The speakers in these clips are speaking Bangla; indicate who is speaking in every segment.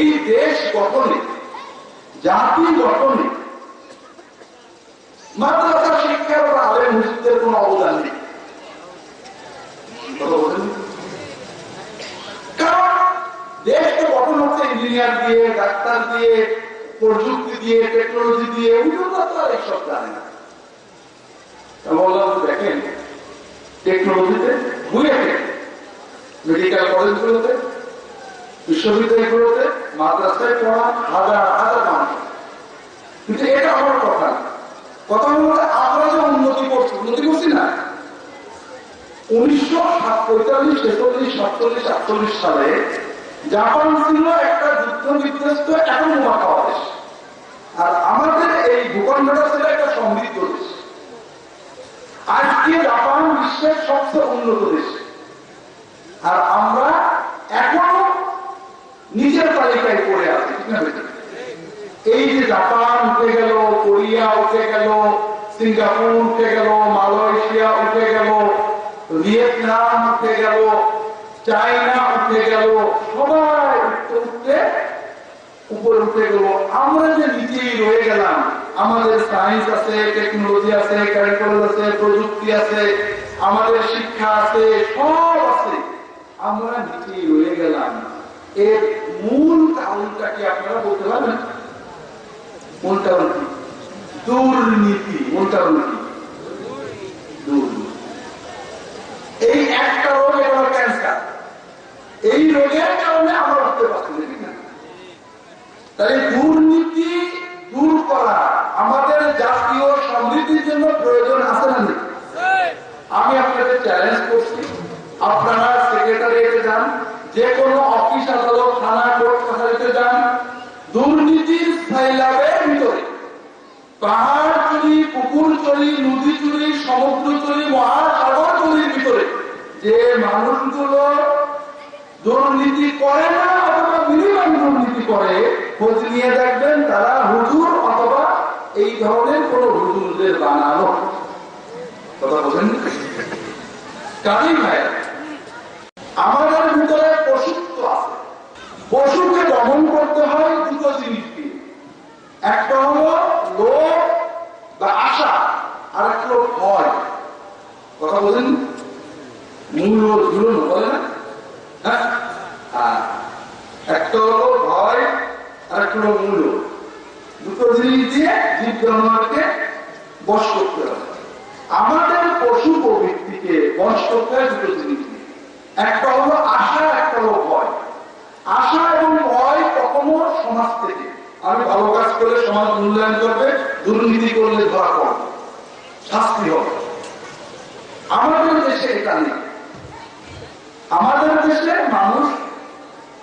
Speaker 1: এই দেশ গঠনে জাতি গঠনে মাদ্রাসা শিক্ষার বা আলেম হুজুরদের কোন অবদান নেই? কারণ দেশকে গঠন হচ্ছে ইঞ্জিনিয়ার দিয়ে, ডাক্তার দিয়ে, প্রযুক্তি দিয়ে টেকনোলজি দিয়ে উন্নত তো আর জানে না দেখেন টেকনোলজিতে বুয়েটে মেডিকেল কলেজগুলোতে বিশ্ববিদ্যালয়গুলোতে মাদ্রাসায় পড়া হাজার হাজার মানুষ। কিন্তু এটা আমার কথা। কথা হলো আমরা যে উন্নতি করছি উন্নতি করছি না। উনিশশো পঁয়তাল্লিশ ছেচল্লিশ, সাতচল্লিশ, আটচল্লিশ সালে জাপান ছিল একটা যুদ্ধ বিধ্বস্ত এখন খাওয়া দেশ। আর আমাদের এই ভূখণ্ডটা ছিল একটা সমৃদ্ধ দেশ। আজকে জাপান বিশ্বের সবচেয়ে উন্নত দেশ। আর আমরা এখনও নিজের তালিকায় পড়ে আছি? এই যে জাপান উঠে গেল, কোরিয়া উঠে গেল, সিঙ্গাপুর উঠে গেল, মালয়েশিয়া উঠে গেল, ভিয়েতনাম উঠে গেল, চায়না উঠে গেল, সবাই উঠতে উঠতে উপরে উঠে গেল আমরা যে নিজেই রয়ে গেলাম, আমাদের সায়েন্স আছে টেকনোলজি আছে ক্যারিকুলাম আছে, প্রযুক্তি আছে, আমাদের শিক্ষা আছে, সব আছে, আমরা নিজেই রয়ে গেলাম এর মূল কারণটা কি আপনারা বলতে পারবেন মূল কারণ কি? দুর্নীতি মূল কারণ কি? এই একটা রোগ এটা ক্যান্সার এই রোগের কারণে আমরা উঠতে পারছি না, তাই দুর্নীতি দূর করা আমাদের জাতীয় সমৃদ্ধির জন্য প্রয়োজন আছে না আমি আপনাদের চ্যালেঞ্জ করছি। আপনারা সেক্রেটারিয়েটে যান। যে কোনো অফিস আদালত, থানা, কোর্ট, কাছারিতে যান, দুর্নীতির সাইলাবের ভিতরে। পাহাড় চুরি, পুকুর চুরি, নদী চুরি, সমুদ্র চুরি মহাসাগর চুরির ভিতরে। যে মানুষগুলো দুর্নীতি করে না, অথবা মিনিমাম দুর্নীতি করে, খোঁজ নিয়ে দেখবেন তারা হুজুর অথবা এই ধরনের কোন হুজুরদের বানানো কথা বলেন কাজী ভাই আমাদের ভিতরে পশুকে দমন করতে হয় দুটো জিনিস দিয়ে। একটা হলো লোভ বা আশা আর একটা হলো ভয়। কথা বলেন? মূল ঝুলন বলে না? হ্যাঁ? একটা হলো ভয় আর একটা হলো মূল দুটো জিনিস দিয়ে জীব জানোয়ারকে বশ করতে হবে আমাদের পশু প্রবৃত্তিকে বশ করতে হয় দুটো জিনিস দিয়ে। একটা হলো আশা আশা এবং ভয় কখনো সমাজ থেকে। আমি ভালো কাজ করলে সমাজ মূল্যায়ন করবে, দুর্নীতি করলে ধরা পড়বে। শাস্তি হবে। আমাদের দেশে এটা নেই। আমাদের দেশে মানুষ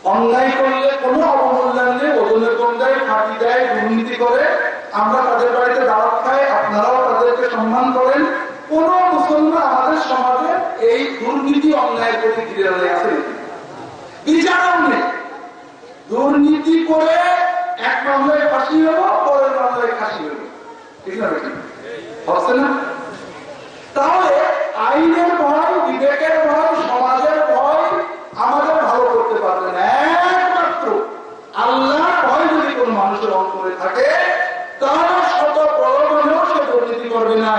Speaker 1: অন্যায় করলে, কোনো অবমূল্যায়ন নেই, ওজনে কম দেয়, ফাঁকি দেয়, দুর্নীতি করে। আমরা তাদের বাড়িতে দাওয়াত খাই, আপনারাও তাদেরকে সম্মান করেন। কোন মুসলমান আমাদের সমাজে এই দুর্নীতি, অন্যায়ের প্রতি ঘিরে আছে নেই। দুর্নীতি করে এক মামলায় ফাঁসি হলো পরের মামলায় ফাঁসি হলো। ঠিক না হচ্ছে না? তাহলে আইনের ভয় বিবেকের ভয় সমাজের ভয় আমাদের ভালো করতে পারবে না। একমাত্র আল্লাহ ভয় যদি কোনো মানুষের অন্তরে থাকে তাহলে শত প্রলোভনেও সে দুর্নীতি করবে না।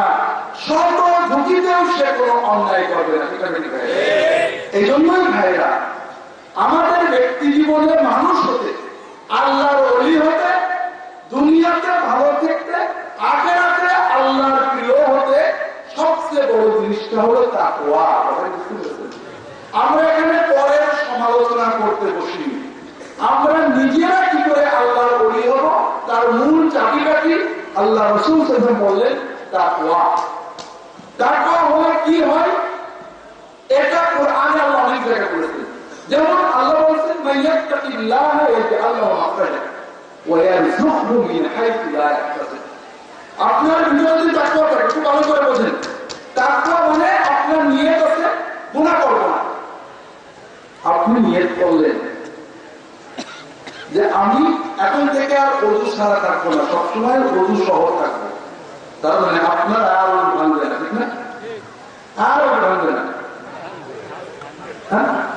Speaker 1: শত ঝুঁকিতেও সে কোনো অন্যায় করবে না। ঠিক আছে এই জন্যই ভাইরা আমাদের ব্যক্তি জীবনে মানুষ হতে, আল্লাহর অলি হতে দুনিয়াতে ভালো থাকতে আখেরাতে আল্লাহর প্রিয় হতে সবচেয়ে বড় জিনিসটা হলো কথাটা আমরা এখানে পরের সমালোচনা করতে বসি। আমরা নিজেরা কি করে আল্লাহর অলি হব, তার মূল চাবিকাঠি আল্লাহ রসুল সেদিন বললেন, তাকওয়া। তাকওয়া হলে কি হয়? এটা কোরআনে আল্লাহ অনেক জায়গায় বলেছেন। যেমন আল্লাহ বলছেন আপনার ভিতরে যদি তাকওয়া খুব ভালো করে বোঝেন। তাকওয়া মানে আপনার নিয়ত আছে, গুনাহ করব না। আপনি নিয়ত করলেন যে আমি এখন থেকে আর অজু ছাড়া থাকব না, সবসময় অজু সহ থাকব। তার মানে আপনার আর ভাঙবে না, ঠিক না? আর ভাঙবে না। হ্যাঁ?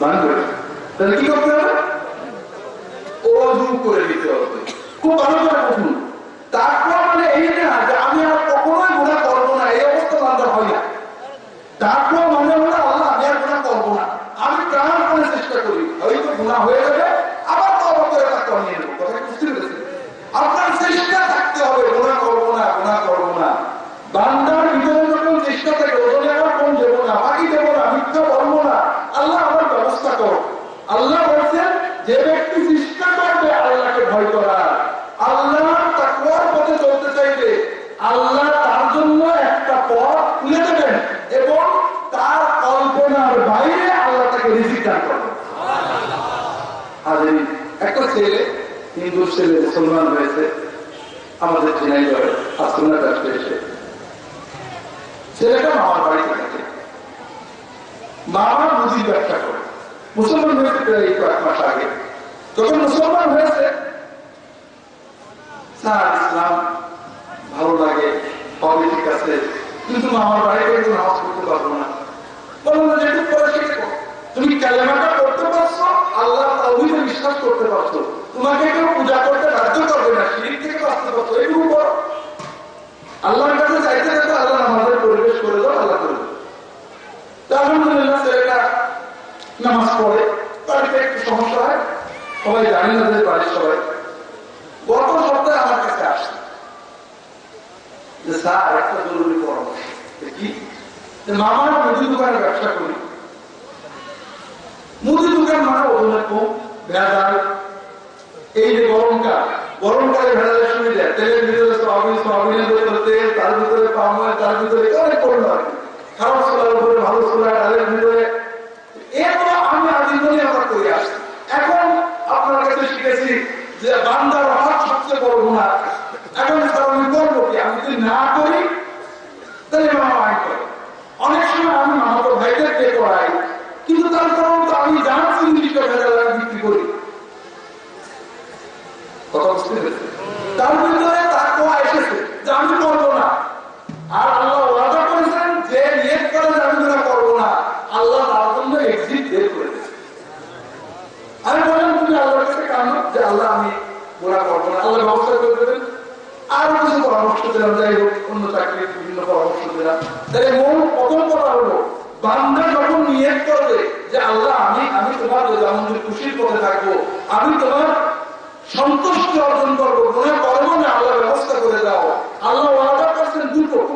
Speaker 1: মান করে। তাহলে কি করতে হবে? অজু করে দিতে হবে। খুব ভালো হিন্দু ছেলে মুসলমান হয়েছে আমাদের চেনাই করে আশ্রমের কাছে এসে ছেলেটা মামার বাড়িতে থাকে। মামা মুদির ব্যবসা করে। মুসলমান হয়েছে প্রায় কয়েক মাস আগে। যখন মুসলমান হয়েছে, স্যার, ইসলাম ভালো লাগে হবে ঠিক আছে, কিন্তু মামার বাড়িতে একটু নামাজ পড়তে পারব না। বলব না যেটুকু করে শিখে তুমি কালেমাটা করতে পারছ আল্লাহ বিশ্বাস করতে পারছ। তোমাকে কেউ পূজা করতে বাধ্য করবে না শিরিক থেকে বাঁচতে পারছ এইটুকু করো। আল্লাহর কাছে চাইতে চাইতে আল্লাহ নামাজের পরিবেশ করে দাও, আল্লাহ করে আলহামদুলিল্লাহ ছেলেটা নামাজ পড়ে, বাড়িতে একটু সমস্যা হয়। সবাই জানে না যে বাড়ির সবাই। গত সপ্তাহে আমার কাছে আসছে যে, স্যার, একটা জরুরি পরামর্শ। মামার মুদি দোকানে ব্যবসা করি। মুদি দোকান মানে ওজনে কম, ভেজাল এই যে গরমকাল, গরমকালে ভেজালের সুবিধা, তেলের ভিতরে সোয়াবিন, সোয়াবিনের ভিতরে তেল, তার ভিতরে পাম তার ভিতরে অনেক পণ্য কি খারাপ সোলার উপরে ভালো সোলা ডালের ভিতরে। এগুলো আমি করে আসছি। এখন আপনার কাছে শিখেছি যে বান্দার হাত সবচেয়ে বড় গুণা এখন স্যার আমি করব কি? আমি যদি না করি, তাহলে মামা আইন করে। অনেক সময় আমি মামাতো ভাইদেরকে করাই কিন্তু তারপরেও তো আমি জিনিসটা ভেজাল আমি বিক্রি করি আর আল্লাহ আমি বললাম তুমি আল্লাহ, আমি আরও কিছু পরামর্শ দিলাম। যাই হোক, অন্য চাকরির বিভিন্ন পরামর্শ দিলাম। তাহলে প্রথম কথা হলো বান্দা যখন নিয়ত করবে যে আল্লাহ আমি আমি তোমার যেমন খুশির পথে থাকব আমি তোমার সন্তুষ্টি অর্জন করব মনে করব না আল্লাহ ব্যবস্থা করে দাও আল্লাহ ওয়াদা করছেন দুটো খুব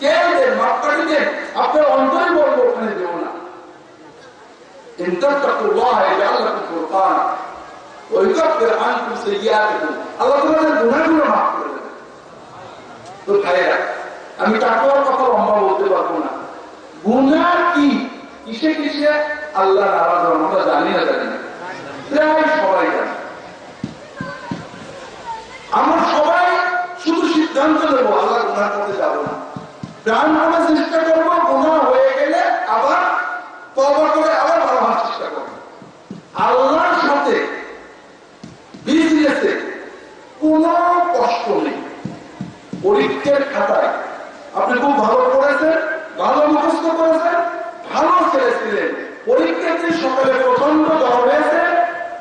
Speaker 1: কেউ দেন মাপকাঠি দেন আপনার অন্তরে বলব ওখানে দেব না। আমি টাকুয়ার কথা লম্বা বলতে পারব না। গুণা কি? কিসে কিসে? আল্লাহ নারাজ আমরা জানি না জানি না। প্রায় সবাই জানি। আমরা সবাই শুধু সিদ্ধান্ত নেব প্রাণ করে চেষ্টা করব গুনাহ হয়ে গেলে আবার তবা করে আবার ভালো হওয়ার চেষ্টা করব। আল্লাহর সাথে বিজনেসে কোন কষ্ট নেই। পরীক্ষার খাতায় আপনি খুব ভালো পড়েছেন, ভালো মুখস্থ করেছেন, ভালো ছেলে পরীক্ষাতে সকালে প্রচণ্ড জ্বর হয়েছে,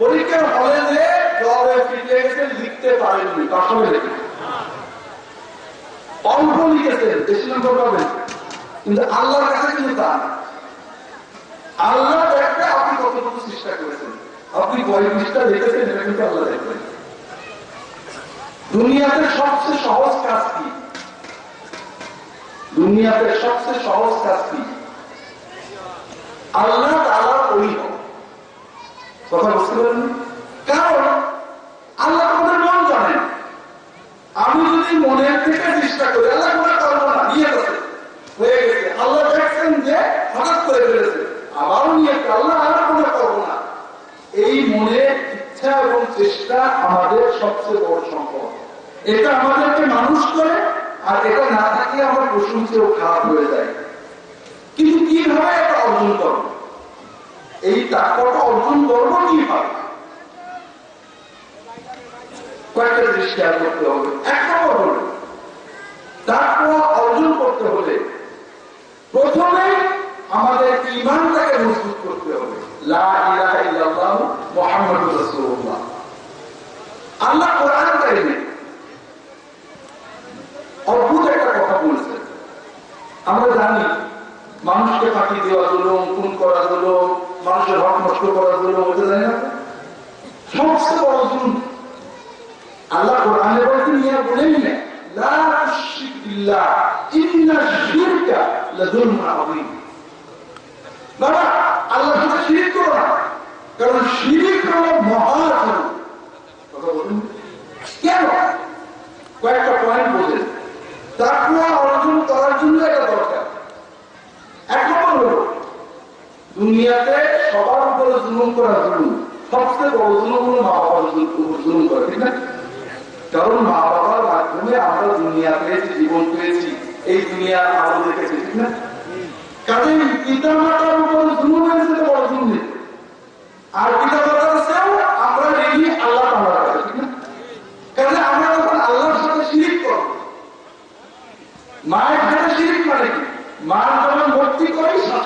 Speaker 1: পরীক্ষার হলে যে জ্বর হয়ে ফিরে গেছে, লিখতে পারেননি লিখে অল্প লিখেছেন কিন্তু আল্লাহর কাছে কিন্তু তা আল্লাহ আপনি চেষ্টা করেছেন। আপনি পৃষ্ঠা লিখেছেন এটা কিন্তু আল্লাহ দেখবেন দুনিয়াতে সবচেয়ে সহজ কাজ কি? দুনিয়াতে সবচেয়ে সহজ কাজ কি? আল্লাহ তারা ওই কথা বুঝতে পারেন কারণ আল্লাহ তোমাদের মন জানেন আমি যদি মনের থেকে চেষ্টা করি আল্লাহ কোনো করব না নিয়ে গেছে হয়ে গেছে আল্লাহ দেখছেন যে হঠাৎ করে ফেলেছে আবারও নিয়ে আল্লাহ আর কোনো করব না এই মনের ইচ্ছা এবং চেষ্টা আমাদের সবচেয়ে বড় সম্পদ। এটা আমাদেরকে মানুষ করে, আর এটা না থাকলে আমরা পশুর খারাপ হয়ে যায় কিন্তু কীভাবে এটা অর্জন করব? এই তাকওয়াটা অর্জন করব কীভাবে? কয়েকটা জিনিস খেয়াল করতে হবে। এক নম্বর হলো তাকওয়া অর্জন করতে হলে প্রথমে আমাদের ইমানটাকে মজবুত করতে হবে। লা ইলাহা ইল্লাল্লাহ মুহাম্মাদুর রাসূলুল্লাহ আল্লাহ কোরআন কারিমে অদ্ভুত একটা কথা বলেছেন আমরা জানি মানুষকে ফাঁকি দেওয়া জুলুম খুন করা জুলুম মানুষের হক নষ্ট করা জুলুম ওটা জানি না সবচেয়ে বড় জুলুম আল্লাহ কোরআনে বলতে নিয়ে বলেন না লা তুশরিক বিল্লাহ ইন্না শিরকা লাযুলমুন আযীম বাবা আল্লাহর সাথে শিরিক করো না কারণ শিরিক হলো মহাজুলুম কথা বলুন কেন কয়েকটা পয়েন্ট বোঝেন তাকুয়া অর্জন করার জন্য এটা দরকার। এক নম্বর হলো, দুনিয়াতে সবার উপরে জুলুম করা জুলুম সবচেয়ে বড় জুলুম হলো মা বাবার জুলুম করা, ঠিক না? কারণ মা বাবার মাধ্যমে আমরা দুনিয়া পেয়েছি জীবন পেয়েছি, এই দুনিয়া আলো দেখেছি ঠিক না? কাজে পিতা মাতার উপর জুলুম হয়েছে তো বড় জুলুম নেই। আর পিতা মাতার চেয়েও আমরা রেডি আল্লাহ তাআলার কাছে ঠিক না কাজে আমরা যখন আল্লাহর সাথে শিরিক করব মায়ের সাথে শিরিক মানে কি মার যখন ভক্তি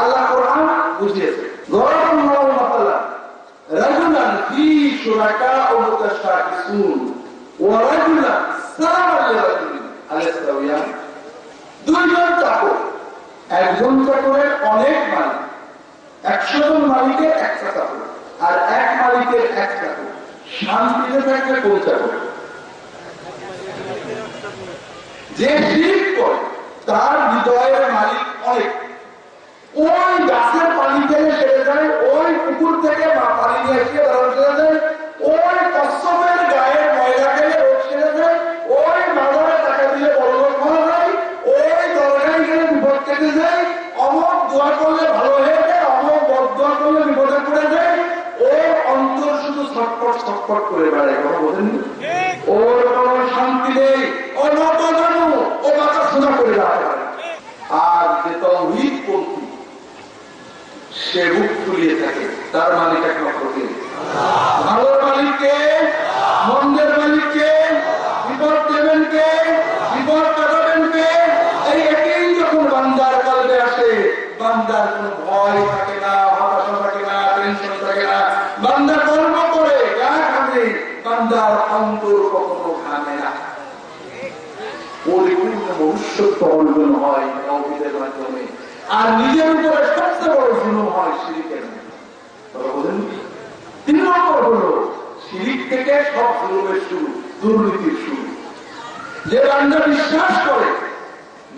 Speaker 1: আল্লাহ কোরআন বুঝিয়েছে। গরম নরম মাতালা রাজুলান ফি শুরাকা ও মুতাশাকিসুন ওয়া রাজুলান দুইজন চাকর, একজন চাকরের অনেক মালিক একশো জন মালিকের একটা চাকর, আর এক মালিকের এক চাকর। শান্তিতে কোন চাকর? যে তার হৃদয়ের মালিক ওই গাছের পানি থেকে সেরে যায়, ওই পুকুর থেকে পানি নিয়ে এসে ওই কচ্ছপের গায়ের ময়লা খেলে রোগ সেরে যায়, ওই বাজারে টাকা দিলে বড় লোক যায়, ওই দরগায় গেলে বিপদ কেটে যায়, অমক দোয়া করলে ভালো হয়ে যায়, অমক বদ দোয়া করলে বিপদে পড়ে যায়, ওর অন্তর শুধু ছটপট ছটপট করে বেড়ায় কথা বোঝেন ওর কোনো শান্তি নেই ও নত ও মাথা সোজা করে পারে আর যে তৌহিদ পন্থী সে বুক ফুলিয়ে থাকে, তার মালিক একমাত্র কে ভালোর মালিককে, মন্দের মালিককে, বিপদ দেবেন কে বিপদ কাটাবেন কে এই একই যখন বান্দার কালবে আসে, বান্দার কোনো ভয় থাকে না, হতাশা থাকে না টেনশন থাকে না। বান্দা কর্ম করে গা ঘামে বান্দার অন্তর কখনো ঘামে না। পরিপূর্ণ ভবিষ্যৎ অর্জন হয় তৌহিদের মাধ্যমে। আর নিজের উপরে সবচেয়ে বড় জুলুম হয় কি? তিন নম্বর হলো, শিরিক থেকে সব জুলুমের শুরু, দুর্নীতির শুরু। যে বান্ধব বিশ্বাস করে,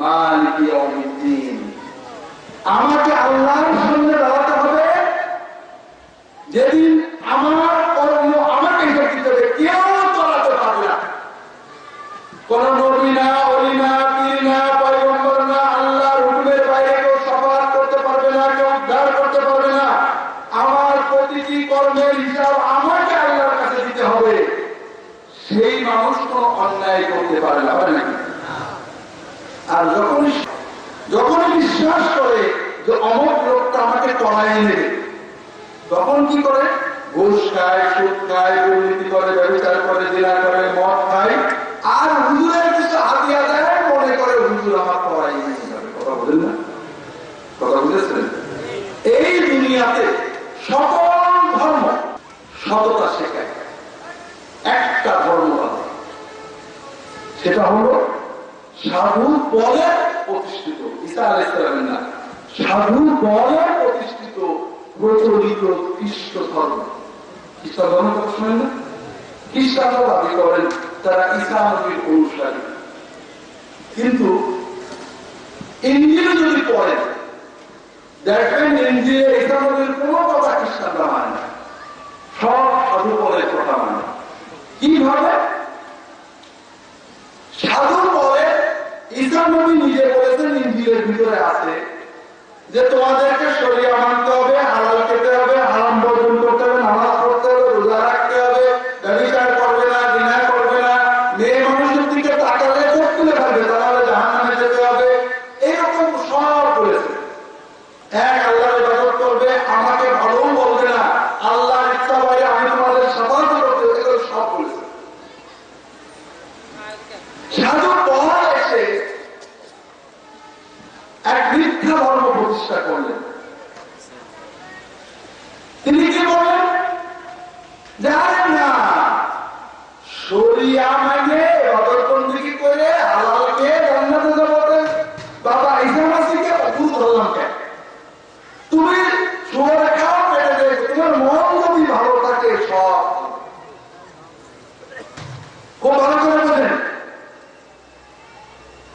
Speaker 1: মালিকী ইয়াউমিদ্দিন, আমাকে আল্লাহর সামনে দাঁড়াতে হবে। যেদিন আমার কর্ম আমাকে হিসাব দিতে হবে কেউ চলাতে পারবে না কোন নবী না অলি না পীর না পয়গম্বর না আল্লাহর হুকুমের বাইরে কেউ সাফাত করতে পারবে না কেউ উদ্ধার করতে পারবে না আমার প্রতিটি কর্মের হিসাব আমাকে আল্লাহর কাছে দিতে হবে সেই মানুষ কোন অন্যায় করতে পারে না, পারে নাকি? আর যখন যখন বিশ্বাস করে যে অমুক লোকটা আমাকে টলায় নেবে, তখন কি করে? ঘুষ খায়, সুদ খায়, দুর্নীতি করে ব্যবচার করে জেলা করে মদ খায় আর হুজুরের কিছু হাতিয়া দেয় মনে করে হুজুর আমার পড়াই নিয়ে যাবে কথা বলেন না কথা বুঝেছেন এই দুনিয়াতে সকল ধর্ম সততা শেখায় একটা ধর্ম আছে সেটা হলো সাধু বলে প্রতিষ্ঠিত। ঈসা আলাইসালামের না সাধু বলে প্রতিষ্ঠিত, প্রচলিত খ্রিস্ট ধর্ম খ্রিস্টান ধর্ম কথা শোনেন না? খ্রিস্টানরা দাবি করেন, তারা ঈসা নবীর অনুসারী। কিন্তু ইঞ্জিনে যদি পড়েন দেখবেন ইঞ্জিনে ইসলামের কোনো কথা খ্রিস্টানরা মানে না সব সাধু পদের কথা মানে কীভাবে সাধু পরে ইসলাম নবী নিজে বলেছেন ইঞ্জিনের ভিতরে আছে যে তোমাদেরকে শরীর মানতে হবে হালাল খেতে হবে হারাম বর্জন করতে হবে নামাজ পড়তে হবে রোজা রাখতে হবে ব্যবচার করবে না দিনা করবে না মেয়ে মানুষের দিকে তাকালে চোখ তুলে ফেলবে তাহলে জাহান নামে যেতে হবে এরকম সব বলেছে এক আল্লাহর ইবাদত করবে আমাকে ভালোও বলবে না আল্লাহর ইচ্ছা বাইরে আমি তোমাদের সাফাত করতে হবে, এগুলো সব বলেছে সাধু পর এসে এক মিথ্যা ধর্ম প্রতিষ্ঠা করলেন তিনি কি বললেন জানেন না শরিয়া মানে অদরবন্দি করে হালালকে জান্নাতে যাবতে বাবা ঈসা মাসিকে অভূত ধরলাম কেন তুমি শুয়ে খাও পেটে দেবে তোমার মন যদি ভালো থাকে সব খুব ভালো করে বোঝেন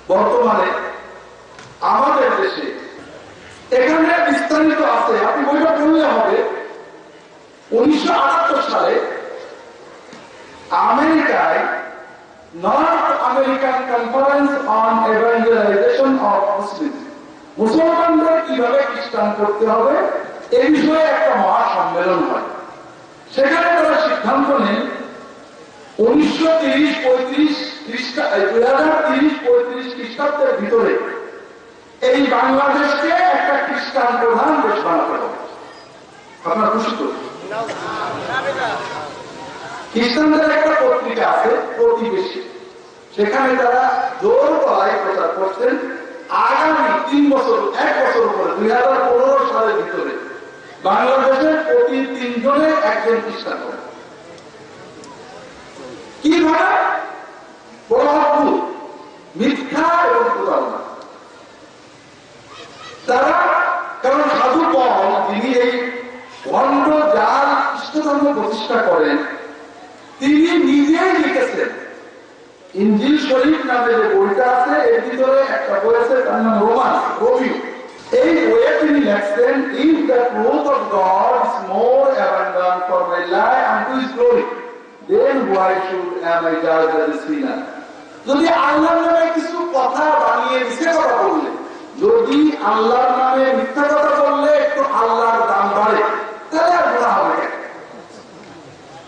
Speaker 1: বর্তমানে আমাদের দেশে এখানে বিস্তারিত আছে আপনি বইটা পড়লে হবে উনিশশো সালে আমেরিকায় North American conference on evangelization of Muslim. মুসলমানদের কীভাবে খ্রিস্টান করতে হবে, এ বিষয়ে একটা মহা হয়। সেখানে তারা সিদ্ধান্ত নেন, উনিশশো তিরিশ পঁয়ত্রিশ দুই হাজার তিরিশ পঁয়ত্রিশ খ্রিস্টাব্দের ভিতরে এই বাংলাদেশকে একটা খ্রিস্টান প্রধান দেশ বানাতে হবে। আপনার খ্রিস্টানদের একটা পত্রিকা আছে, প্রতিবেশী। সেখানে তারা জোর গলায় প্রচার করছেন, আগামী তিন বছর, এক বছর পরে দুই হাজার পনেরো সালের ভিতরে। বাংলাদেশের প্রতি তিনজনে একজন খ্রিস্টান হবে। বড় অদ্ভুত মিথ্যা এবং প্রতারণা তারা কারণ সাধু পল তিনি এই ভণ্ড জাল খ্রিস্টধর্ম প্রতিষ্ঠা করেন, তিনি নিজেই লিখেছেন ইঞ্জিল শরীফ নামে যে বইটা আছে, এর ভিতরে একটা বই আছে, তার নাম রোমান রবিউ এই বইয়ে তিনি লেখছেন if the truth of God is more abundant for my life and to his glory then why should am I জাজ দ্য সিনার যদি আল্লাহর নামে কিছু কথা বানিয়ে মিথ্যে কথা বললে, যদি আল্লাহর নামে মিথ্যা কথা বললে, একটু আল্লাহর দাম বাড়ে তাহলে আর গুণা হবে কেন?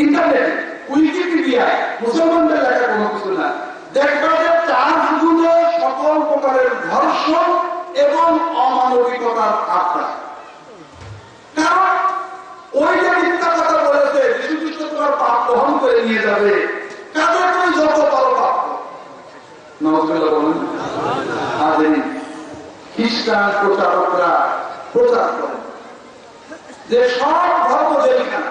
Speaker 1: ইন্টারনেটে উইকিপিডিয়ায় মুসলমানদের লেখা কোনো কিছু না। দেখবা যে চার্চগুলো সকল প্রকারের ধর্ষণ এবং অমানবিকতার আত্মা কারণ ওই যে মিথ্যা কথা বলেছে যিশু খ্রিস্ট তোমার পাপ বহন করে নিয়ে যাবে। কাদের তুমি যত পারো পাপ করো। নজরুল্লাহ বলেন আজ খ্রিস্টান প্রচারকরা প্রচার করেন যে সব ধর্ম জেলখানা।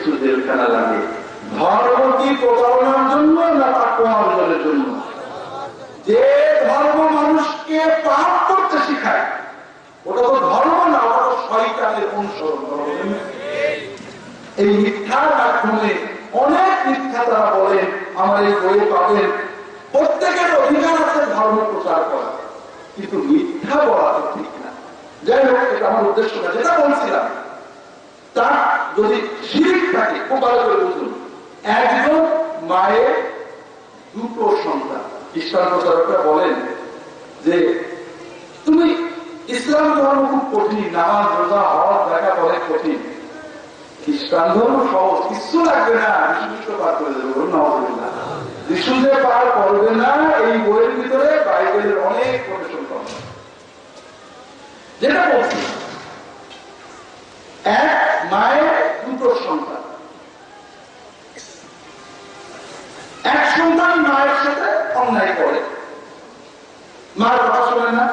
Speaker 1: কিছু জেলখানা লাগে। ধর্ম কি জন্য না তাকুয়া অর্জনের জন্য? যে ধর্ম মানুষকে পাপ করতে ওটা তো ধর্ম না, ওটা তো শয়তানের অনুসরণ। এই মিথ্যার মাধ্যমে অনেক মিথ্যা তারা বলেন আমার এই বইয়ে পাবেন। প্রত্যেকের অধিকার আছে ধর্ম প্রচার করা। কিন্তু মিথ্যা বলা তো ঠিক না। যাই হোক, এটা আমার উদ্দেশ্য না, যেটা বলছিলাম তার যদি শিরিক থাকে একজন মায়ের দুটো সন্তান। খ্রিস্টান প্রচারকরা বলেন যে, তুমি ইসলাম ধর্ম খুব কঠিন, নামাজ, রোজা হওয়ার দেখা অনেক কঠিন। যেটা এক মায়ের দুটো সন্তান। এক সন্তান মায়ের সাথে অন্যায় করে। মার কথা শোনে না,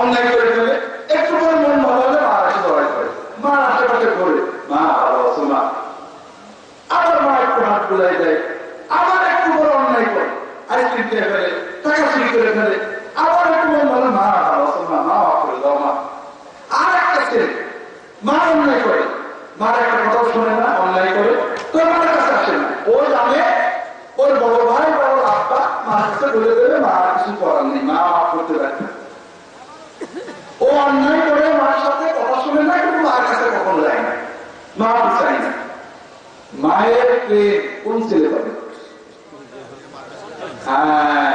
Speaker 1: অন্যায় করে ফেলে। একটু করে মন ভালো হলে মা আসে লড়াই করে। মা আশেপাশে ঘুরে, মা, ভালো আছো মা? আবার মা একটু হাত বুলাই দেয়, আবার একটু করে অন্যায় করে। খেয়ে ফেলে টাকা চুরি করে ফেলে আবার একটু মন ভালো মা ভালো আছো মা মা মাফ করে দাও মা আর একটা ছেলে মা অন্যায় করে মার একটা কথা শোনে না অন্যায় করে তো মার কাছে আসে না ও জানে ওর বড় ভাই বড় আব্বা মার কাছে বলে দেবে মা আর কিছু করার নেই, মা করতে পারে ও অন্যায় করে মার সাথে কথা শুনে না, কিন্তু মার কাছে কখনো যায় না। মা চাই না। মায়ের কোন ছেলে পাবে? হ্যাঁ